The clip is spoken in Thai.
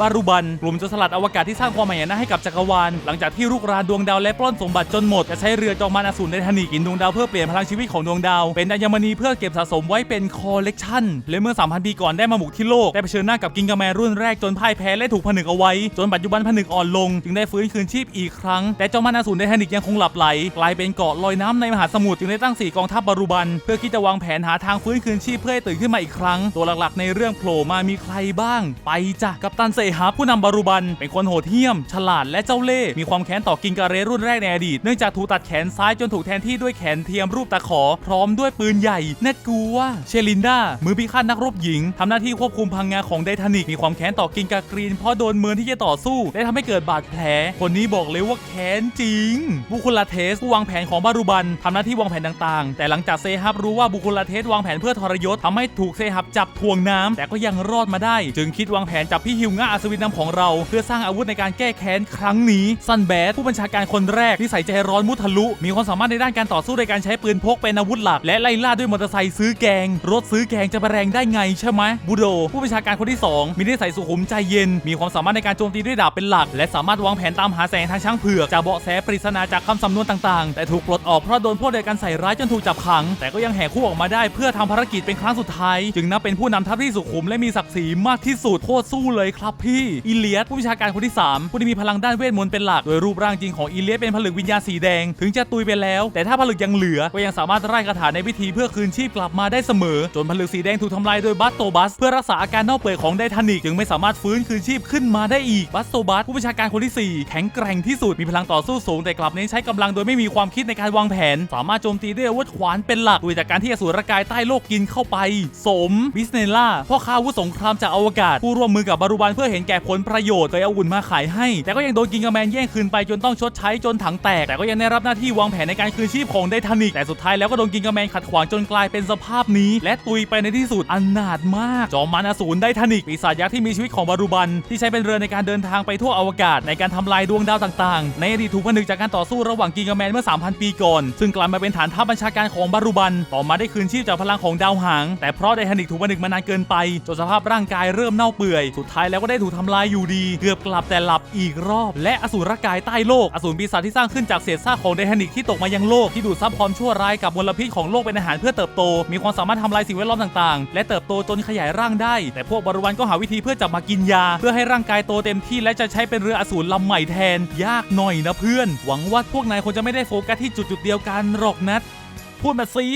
บารุบัน กลุ่มโจรสลัดอวกาศที่สร้างความหม่นะให้กับจักรวาล หลังจากที่รุกรานดวงดาวและปล้นสมบัติจนหมด จะใช้เรือจอมารอสูรในทานิกินดวงดาวเพื่อเปลี่ยนพลังชีวิตของดวงดาว เป็นอัญมณีเพื่อเก็บสะสมไว้เป็นคอลเลกชันและเมื่อ 3,000 ปีก่อนได้มาบุกที่โลก ได้เผชิญหน้ากับกิงกาแมรุ่นแรกจนพ่ายแพ้และถูกผนึกเอาไว้ จนปัจจุบันผนึกอ่อนลง จึงได้ฟื้นคืนชีพอีกครั้ง แต่จ้ามารอสูรในทานิกยังคงหลับไหลกลายเป็นเกาะลอยน้ำในมหาสมุทรจึงได้ตั้งสี่กองทัพบารุบัน เพื่อคิดจะวางแผนหาทางฟื้นคืนชีพเพื่อให้ตื่นขึ้นมาอีกครั้ง ตัวหลักๆ ในเรื่องโผล่มามีใครบ้าง ไปจ้ะกัปตันเซฮับผู้นำบารุบัน เป็นคนโหดเหี้ยม ฉลาดและเจ้าเล่ห์มีความแค้นต่อกิงการเรรุ่นแรกในอดีต เนื่องจากถูกตัดแขนซ้ายจนถูกแทนที่ด้วยแขนเทียมรูปตะขอ พร้อมด้วยปืนใหญ่น่ากลัว เชลินดา มือพิฆาตนักรบหญิงทำหน้าที่ควบคุมพังงาของไดทานิก มีความแค้นต่อกิงกากรีน เพราะโดนเมินที่จะต่อสู้ และทำให้เกิดบาดแผล คนนี้บอกเลยว่าแค้นจริง บุคุลาเทสผู้วางแผนของบารุบันทำหน้าที่วางแผนต่างๆ แต่หลังจากเซฮับรู้ว่าบุคุลาเทสวางแผนเพื่อทรยศทำให้ถูกเซฮับจับถ่วงน้ำแต่ก็ยังรอดมาได้ จึงคิดวางแผนจับพี่ฮิวง่าอัศวินนำของเรา เพื่อสร้างอาวุธในการแก้แค้นครั้งนี้ซันแบดผู้บัญชาการคนแรกที่ใส่ใจร้อนมุทะลุ มีความสามารถในด้านการต่อสู้โดยการใช้ปืนพกเป็นอาวุธหลัก และไล่ล่าด้วยมอเตอร์ไซค์ซื้อแกง รถซื้อแกงจะไปแรงได้ไงใช่ไหมบูโด ผู้บัญชาการคนที่ 2 มีนิสัยสุขุมใจเย็น มีความสามารถในการโจมตีด้วยดาบเป็นหลัก และสามารถวางแผนตามหาแสงทางช้างเผือกจากเบาะแสปริศนาจากคำสำนวนต่างๆ แต่ถูกปลดออกเพราะโดนพวกเดียวกันใส่ร้ายจนถูกจับขัง แต่ก็ยังแหกคู่ออกมาได้เพื่อทำภารกิจเป็นครั้งสุดท้าย จึงนับเป็นผู้นำทัพที่สุขุมและมีศักดิ์ศรีมากที่สุดโคตรสู้เลยครับพี่อิเลียสผู้บัญชาการคนที่ 3 ผู้ที่มีพลังด้านเวทมนต์เป็นหลัก โดยรูปร่างจริงของอิเลียสเป็นผลึกวิญญาณสีแดง ถึงจะตุยไปแล้ว แต่ถ้าผลึกยังเหลือ ก็ยังสามารถไล่คาถาในพิธีเพื่อคืนชีพกลับมาได้เสมอ จนผลึกสีแดงถูกทำลายโดยบัสโตบัส เพื่อรักษาอาการเน่าเปื่อยของไดทานิกจึงไม่สามารถฟื้นคืนชีพขึ้นมาได้อีกบัสโตบัสผู้บัญชาการคนที่ 4 แข็งแกร่งที่สุดมีพลังต่อสู้สูงแต่กลับเน้นใช้กำลังโดยไม่มีความคิดในการวางแผน สามารถโจมตีด้วยอาวุธขวานเป็นหลักด้วยจากการที่อสูรกายใต้โลกกินเข้าไป สมบิสเนล่าพ่อค้าอาวุธสงครามจากอวกาศผู้ร่วมมือกับบารุบันเพื่อเห็นแก่ผลประโยชน์เคยเอาอุ่นมาขายให้ แต่ก็ยังโดนกิงกาแมนแย่งคืนไปจนต้องชดใช้จนถังแตกแต่ก็ยังได้รับหน้าที่วางแผนในการคืนชีพของไดทานิกแต่สุดท้ายแล้วก็โดนกิงกาแมนขัดขวางจนกลายเป็นสภาพนี้ และตุยไปในที่สุดอันนาถมาก จอมมารอสูรไดทานิกปีศาจยักษ์ที่มีชีวิตของบารุบัน ที่ใช้เป็นเรือในการเดินทางไปทั่วอวกาศในการทำลายดวงดาวต่างๆ ในอดีตถูกผนึกจากการต่อสู้ระหว่างกิงกาแมนเมื่อ 3,000 ปีก่อน ซึ่งกลายมาเป็นฐานทัพบัญชาการของบารุบัน ต่อมาได้คืนชีพจากพลังของดาวหาง แต่เพราะไดทานิกถูกผนึกมานานเกินไปจนสภาพร่างกายเริ่มเน่าเปื่อยสุดท้ายแล้วก็ได้ถูกทำลายอยู่ดี เกือบกลับแต่หลับอีกรอบ และอสูรกายใต้โลก อสูรปีศาจที่สร้างขึ้นจากเศษซากของไดทานิกที่ตกมายังโลกที่ดูดซับความชั่วร้ายกับมลพิษของโลกเป็นอาหารเพื่อเติบโต มีความสามารถทำลายสิ่งแวดล้อมต่างๆ และเติบโตจนขยายร่างได้ แต่พวกบริวารก็หาวิธีเพื่อจับมากินยา เพื่อให้ร่างกายโตเต็มที่และจะใช้เป็นเรืออสูรลำใหม่แทน ยากหน่อยนะเพื่อน หวังว่าพวกนายคงจะไม่ได้โฟกัสที่จุดๆเดียวกันหรอกนะพูดมาสิ